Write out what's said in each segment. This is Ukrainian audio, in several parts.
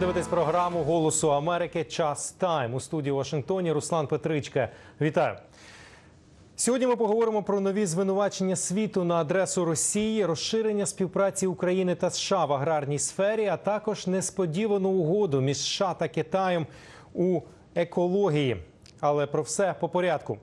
дивитесь програму Голосу Америки. Час тайм у студії Вашингтоні. Руслан Петричка. Вітаю. Сьогодні ми поговоримо про нові звинувачення світу на адресу Росії, розширення співпраці України та США в аграрній сфері, а також несподівану угоду між США та Китаєм у екології. Але про все по порядку.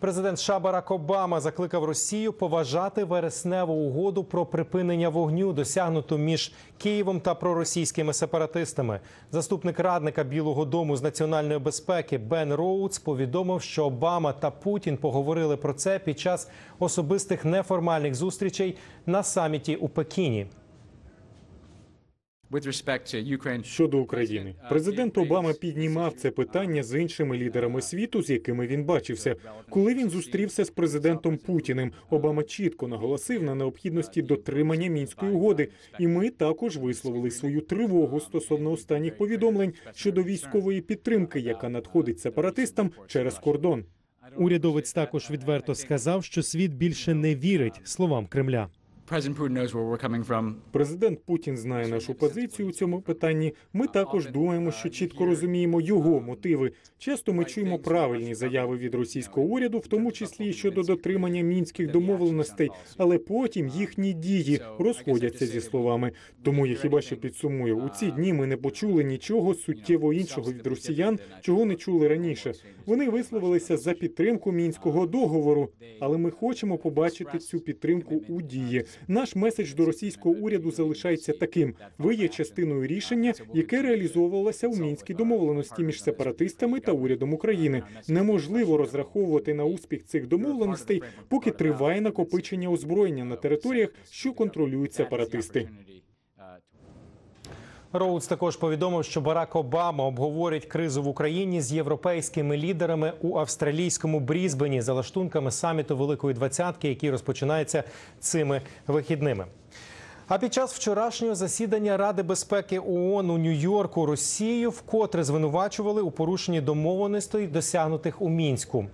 Президент США Барак Обама закликав Росію поважати вересневу угоду про припинення вогню, досягнуту між Києвом та проросійськими сепаратистами. Заступник радника Білого Дому з національної безпеки Бен Роудс повідомив, що Обама та Путін поговорили про це під час особистих неформальних зустрічей на саміті у Пекіні. Щодо України, президент Обама піднімав це питання з іншими лідерами світу, з якими він бачився. Коли він зустрівся з президентом Путіним, Обама чітко наголосив на необхідності дотримання мінської угоди, і ми також висловили свою тривогу стосовно останніх повідомлень щодо військової підтримки, яка надходить сепаратистам через кордон. Урядовець також відверто сказав, що світ більше не вірить словам Кремля. Президент Путін знає нашу позицію у цьому питанні. Ми також думаємо, що чітко розуміємо його мотиви. Часто ми чуємо правильні заяви від російського уряду, в тому числі щодо дотримання мінських домовленостей, але потім їхні дії розходяться зі словами. Тому я хіба що підсумую у ці дні. Ми не почули нічого суттєво іншого від росіян, чого не чули раніше. Вони висловилися за підтримку мінського договору, але ми хочемо побачити цю підтримку у дії. Наш меседж до російського уряду залишається таким: ви є частиною рішення, яке реалізовувалося у мінській домовленості між сепаратистами та урядом України. Неможливо розраховувати на успіх цих домовленостей, поки триває накопичення озброєння на територіях, що контролюють сепаратисти. Роудс також повідомив, що Барак Обама обговорить кризу в Україні з європейськими лідерами у австралійському Брізбені за лаштунками саміту Великої Двадцятки, який розпочинається цими вихідними. А під час вчорашнього засідання Ради безпеки ООН у Нью-Йорку Росію вкотре звинувачували у порушенні домовленостей, досягнутих у мінську.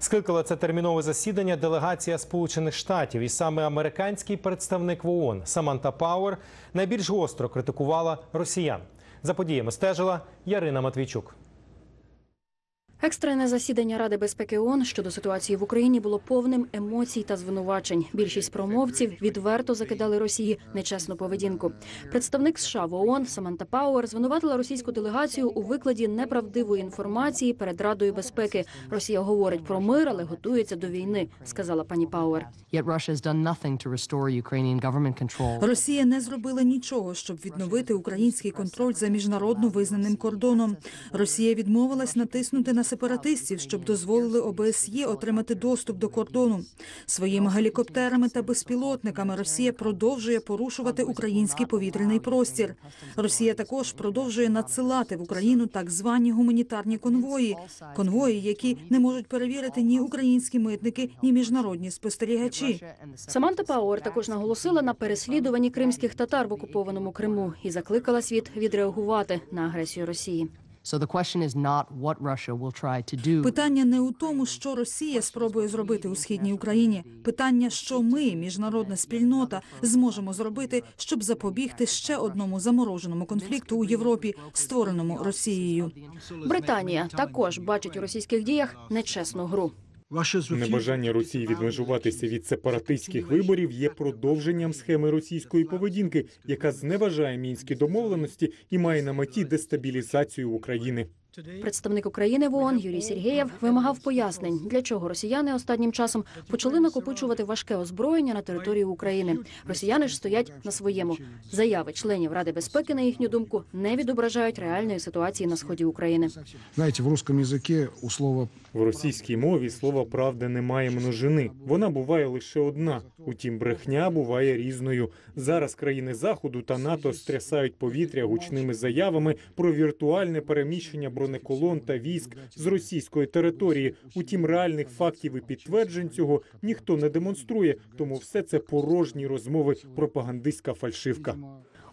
Скликала це термінове засідання делегація Сполучених Штатів, і саме американський представник в ООН Саманта Пауер найбільш гостро критикувала росіян. За подіями стежила Ярина Матвійчук. Екстрене засідання Ради безпеки ООН щодо ситуації в Україні було повним емоцій та звинувачень. Більшість промовців відверто закидали Росії нечесну поведінку. Представник США в ООН Саманта Пауер звинуватила російську делегацію у викладі неправдивої інформації перед Радою безпеки. Росія говорить про мир, але готується до війни, сказала пані Пауер. Росія не зробила нічого, щоб відновити український контроль за міжнародно визнаним кордоном. Росія відмовилась натиснути на сепаратистів, щоб дозволили ОБСЄ отримати доступ до кордону. Своїми гелікоптерами та безпілотниками Росія продовжує порушувати український повітряний простір. Росія також продовжує надсилати в Україну так звані гуманітарні конвої, конвої, які не можуть перевірити ні українські митники, ні міжнародні спостерігачі. Саманта Пауер також наголосила на переслідуванні кримських татар в окупованому Криму і закликала світ відреагувати на агресію Росії. So the question is not what Russia will try to do. Питання не у тому, що Росія спробує зробити у східній Україні. Питання, що ми, міжнародна спільнота, зможемо зробити, щоб запобігти ще одному замороженому конфлікту у Європі, створеному Росією. Британія також бачить у російських діях нечесну гру. Небажання Росії відмежуватися від сепаратистських виборів є продовженням схеми російської поведінки, яка зневажає мінські домовленості і має на меті дестабілізацію України. Представник України в ООН Юрій Сергєєв вимагав пояснень, для чого росіяни останнім часом почали накопичувати важке озброєння на території України. Росіяни ж стоять на своєму. Заяви членів Ради безпеки, на їхню думку, не відображають реальної ситуації на сході України. Знаете, в русском языке у слова В російській мові слова правда немає множини. Вона буває лише одна. Утім, брехня буває різною. Зараз країни Заходу та НАТО стрясають повітря гучними заявами про віртуальне переміщення бронеколон та військ з російської території. Утім, реальних фактів і підтверджень цього ніхто не демонструє. Тому все це порожні розмови, пропагандистська фальшивка.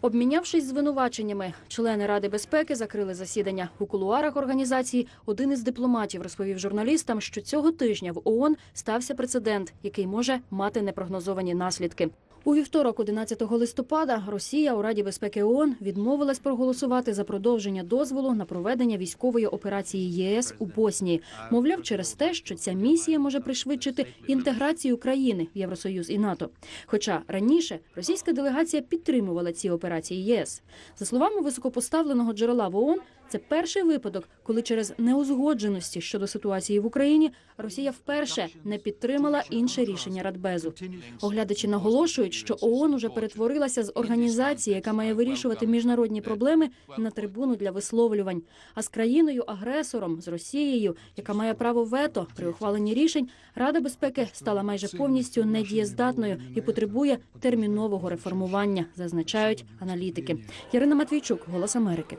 Обмінявшись звинуваченнями, члени Ради безпеки закрили засідання у кулуарах організації. Один із дипломатів розповів журналістам, що цього тижня в ООН стався прецедент, який може мати непрогнозовані наслідки. У вівторок, 11 листопада, Росія у Раді безпеки ООН відмовилась проголосувати за продовження дозволу на проведення військової операції ЄС у Боснії. Мовляв, через те, що ця місія може пришвидшити інтеграцію країни в Євросоюз і НАТО. Хоча раніше російська делегація підтримувала ці операції ЄС. За словами високопоставленого джерела в ООН, це перший випадок, коли через неузгодженості щодо ситуації в Україні Росія вперше не підтримала інше рішення Радбезу. Оглядачі наголошують, що ООН уже перетворилася з організації, яка має вирішувати міжнародні проблеми, на трибуну для висловлювань. А з країною-агресором, з Росією, яка має право вето при ухваленні рішень, Рада безпеки стала майже повністю недієздатною і потребує термінового реформування, зазначають аналітики. Ярина Матвійчук, Голос Америки.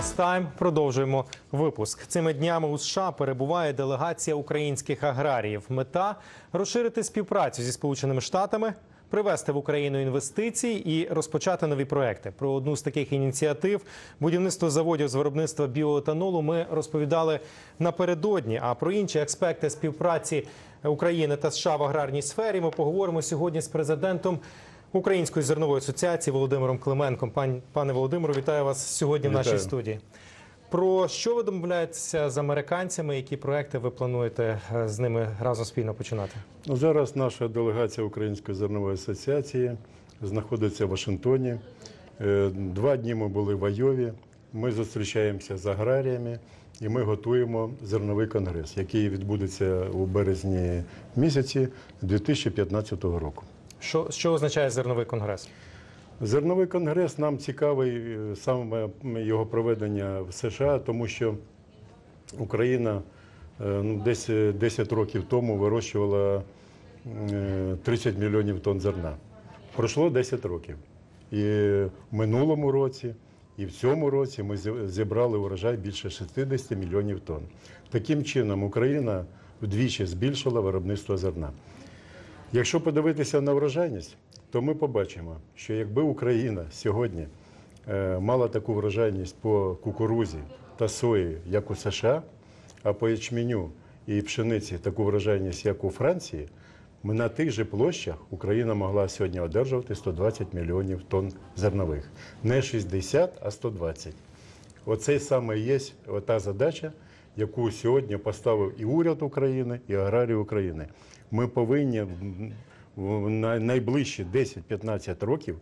Час тайм. Продовжуємо випуск. Цими днями у США перебуває делегація українських аграріїв. Мета розширити співпрацю зі Сполученими Штатами, привести в Україну інвестиції і розпочати нові проекти. Про одну з таких ініціатив будівництво заводів з виробництва біоетанолу ми розповідали напередодні. А про інші аспекти співпраці України та США в аграрній сфері ми поговоримо сьогодні з президентом. Української зернової асоціації Володимиром Клименком. Пан, пане Володимиро, вітаю вас сьогодні в нашій студії. Про що ви домовляєтеся з американцями? Які проекти ви плануєте е, з ними разом спільно починати? Ну, зараз наша делегація Української зернової асоціації знаходиться в Вашингтоні. Е, Два дні ми були в Айові. Ми зустрічаємося з аграріями і ми готуємо зерновий конгрес, який відбудеться у березні місяці 2015 року. Що, що означає зерновий конгрес? Зерновий конгрес нам цікавий е, саме його проведення в США, тому що Україна е, ну, десь е, 10 років тому вирощувала е, 30 мільйонів тонн зерна. Пройшло 10 років. І в минулому році, і в цьому році ми зібрали урожай більше 60 мільйонів тонн. Таким чином, Україна вдвічі збільшила виробництво зерна. Якщо подивитися на врожайність, то ми побачимо, що якби Україна сьогодні е, мала таку врожайність по кукурузі та сої, як у США, а по ячменю і пшениці таку врожайність, як у Франції, на тих же площах Україна могла сьогодні одержувати 120 мільйонів тонн зернових. Не 60, а 120. Оце саме є та задача, яку сьогодні поставив і уряд України, і аграрії України. Ми повинні в найближчі 10-15 років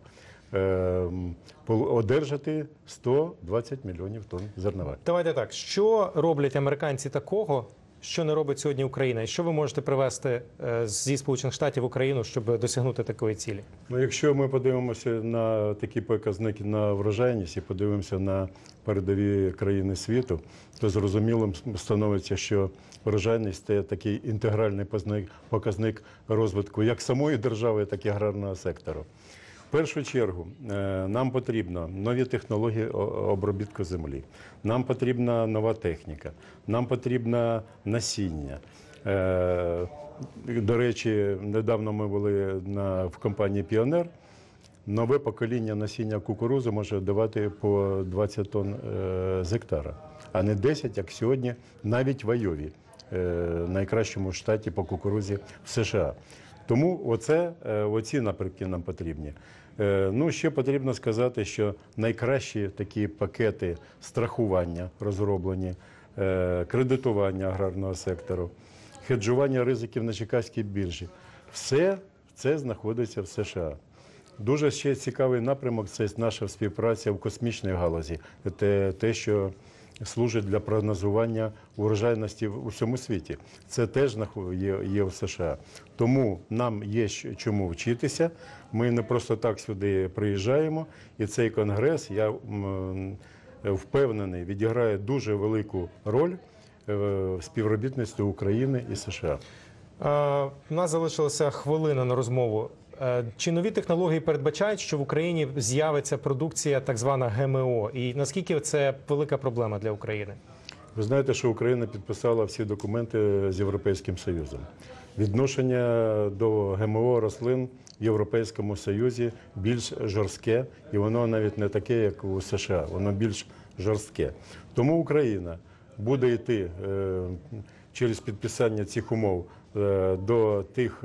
е, одержати 120 мільйонів тонн зернова. Давайте так. Що роблять американці такого, що не робить сьогодні Україна? І що ви можете привезти е, зі Сполучених Штатів в Україну, щоб досягнути такої цілі? Ну, якщо ми подивимося на такі показники на врожайність і подивимося на передові країни світу, то зрозумілим становиться, що врожайність це такий інтегральний показник розвитку як самої держави, так і аграрного сектору. В першу чергу е, нам потрібно нові технології обробітку землі, нам потрібна нова техніка, нам потрібно насіння. Е, До речі, недавно ми були на, в компанії Піонер. Нове покоління насіння кукурузи може давати по 20 тонн е, з гектара, а не 10, як сьогодні, навіть в Айові, найкращому штаті по кукурузі в США. Тому оце, е, оці напрямки нам потрібні. Е, ну, ще потрібно сказати, що найкращі такі пакети страхування розроблені, е, кредитування аграрного сектору, хеджування ризиків на Чикаській біржі. Все це знаходиться в США. Дуже ще цікавий напрямок це наша співпраця в космічній галузі. Це те, що служить для прогнозування урожайності в усьому світі. Це теж є, є в США. Тому нам є чому вчитися. Ми не просто так сюди приїжджаємо, і цей конгрес, я впевнений, відіграє дуже велику роль е, в співробітництві України і США. У нас залишилася хвилина на розмову. Е, Чи нові технології передбачають, що в Україні з'явиться продукція так звана ГМО? І наскільки це велика проблема для України? Ви знаєте, що Україна підписала всі документи з Європейським Союзом. Відношення до ГМО рослин в Європейському Союзі більш жорстке, і воно навіть не таке, як у США, воно більш жорстке. Тому Україна буде йти е, через підписання цих умов е, до тих.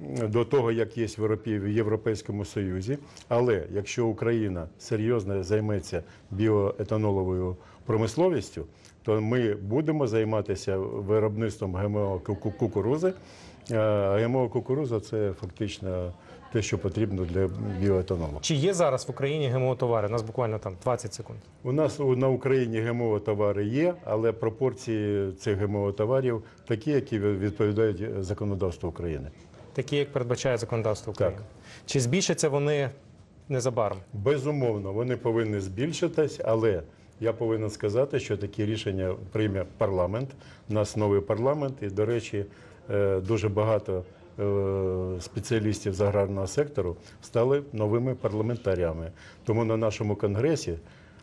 Е, до того, як є в в Європейському Союзі. Але якщо Україна серйозно займеться біоетаноловою промисловістю, то ми будемо займатися виробництвом ГМО кукурузи. ГМО кукуруза це фактично те, що потрібно для біоетанолу. Чи є зараз в Україні ГМО товари? У нас буквально там 20 секунд. У нас на Україні ГМО товари є, але пропорції цих ГМО товарів такі, які відповідають законодавству України. Такі, як передбачає законодавство України. Так. Чи збільшаться вони незабаром? Безумовно, вони повинні збільшитись, але я повинен сказати, що такі рішення прийме парламент. У нас новий парламент, і, до речі, е, дуже багато е, спеціалістів з аграрного сектору стали новими парламентарями. Тому на нашому конгресі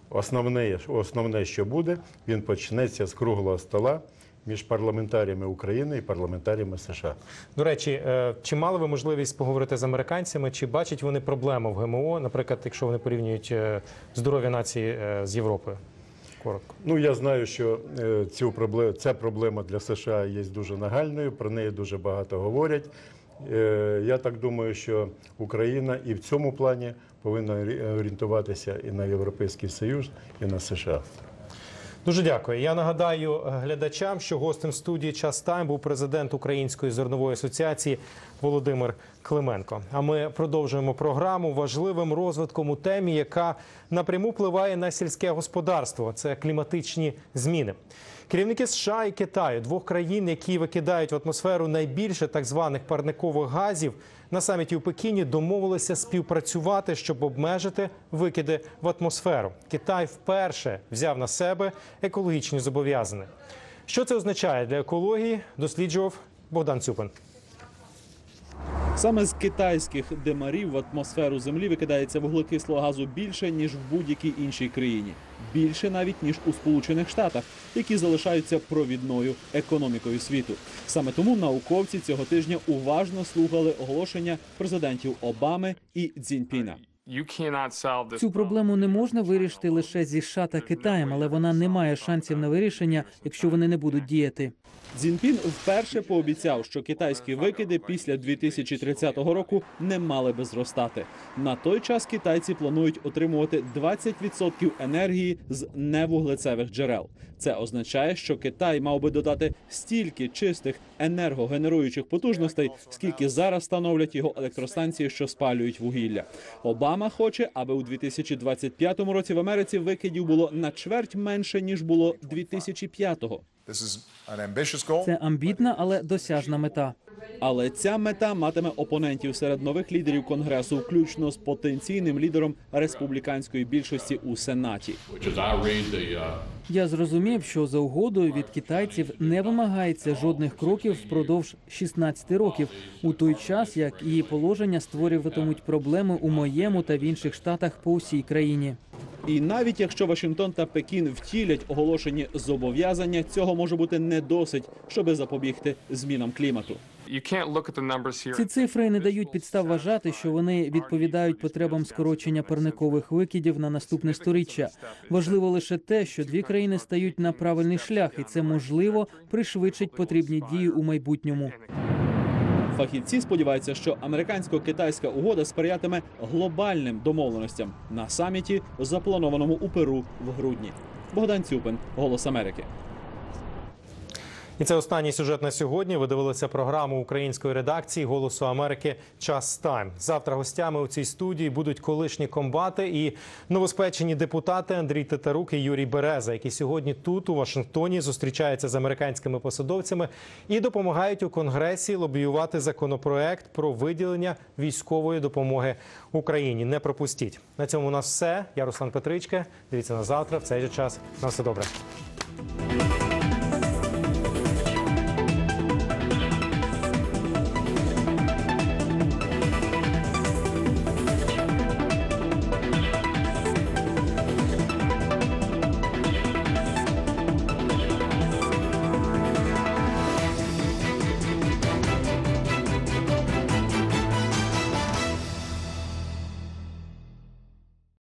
основне, основне, що буде, він почнеться з круглого стола між парламентарями України і парламентарями США. До речі, е, чи мали ви можливість поговорити з американцями? Чи бачать вони проблему в ГМО, наприклад, якщо вони порівнюють е, здоров'я нації е, з Європою? Коротко. Ну я знаю, що цю проблему, ця проблема для США є дуже нагальною. Про неї дуже багато говорять. Я так думаю, що Україна і в цьому плані повинна орі- орієнтуватися і на Європейський Союз, і на США. Дуже дякую. Я нагадаю е, глядачам, що гостем студії час тайм був президент Української зернової асоціації Володимир Клименко. А ми продовжуємо програму важливим розвитком у темі, яка напряму впливає на сільське господарство. Це кліматичні зміни. Керівники США і Китаю, двох країн, які викидають в атмосферу найбільше так званих парникових газів, на саміті у Пекіні домовилися співпрацювати, щоб обмежити викиди в атмосферу. Китай вперше взяв на себе екологічні зобов'язання. Що це означає для екології? Досліджував Богдан Цюпин. Саме з китайських демарів в атмосферу землі викидається вуглекислого газу більше ніж в будь-якій іншій країні, більше навіть ніж у Сполучених Штатах, які залишаються провідною економікою світу. Саме тому науковці цього тижня уважно слухали оголошення президентів Обами і Цзіньпіна. Цю проблему не можна вирішити лише зі США та Китаєм, але вона не має шансів на вирішення, якщо вони не будуть діяти. Цзіньпін вперше пообіцяв, що китайські викиди після 2030 року не мали би зростати. На той час китайці планують отримувати 20% енергії з невуглецевих джерел. Це означає, що Китай мав би додати стільки чистих енергогенеруючих потужностей, скільки зараз становлять його електростанції, що спалюють вугілля. Обама хоче, аби у 2025 році в Америці викидів було на чверть менше ніж було 2005-го. Це амбітна, але досяжна мета. Але ця мета матиме опонентів серед нових лідерів конгресу, включно з потенційним лідером республіканської більшості у сенаті. Я зрозумів, що за угодою від китайців не вимагається жодних кроків впродовж 16 років, у той час як її положення створюватимуть проблеми у моєму та в інших штатах по усій країні. І навіть якщо Вашингтон та Пекін втілять оголошені зобов'язання, цього може бути не досить, щоби запобігти змінам клімату. Ці цифри не дають підстав вважати, що вони відповідають потребам скорочення парникових викидів на наступне сторіччя. Важливо лише те, що дві країни стають на правильний шлях, і це можливо пришвидшить потрібні дії у майбутньому. Фахівці сподіваються, що американсько-китайська угода сприятиме глобальним домовленостям на саміті, запланованому у Перу в грудні. Богдан Цюпин, Голос Америки. І це останній сюжет на сьогодні. Ви дивилися програму української редакції Голосу Америки Час Тайм. Завтра гостями у цій студії будуть колишні комбати і новоспечені депутати Андрій Титарук і Юрій Береза, які сьогодні тут у Вашингтоні зустрічаються з американськими посадовцями і допомагають у конгресі лобіювати законопроект про виділення військової допомоги Україні. Не пропустіть на цьому. У нас все. Я Руслан Петричка. Дивіться на завтра. В цей же час. На все добре.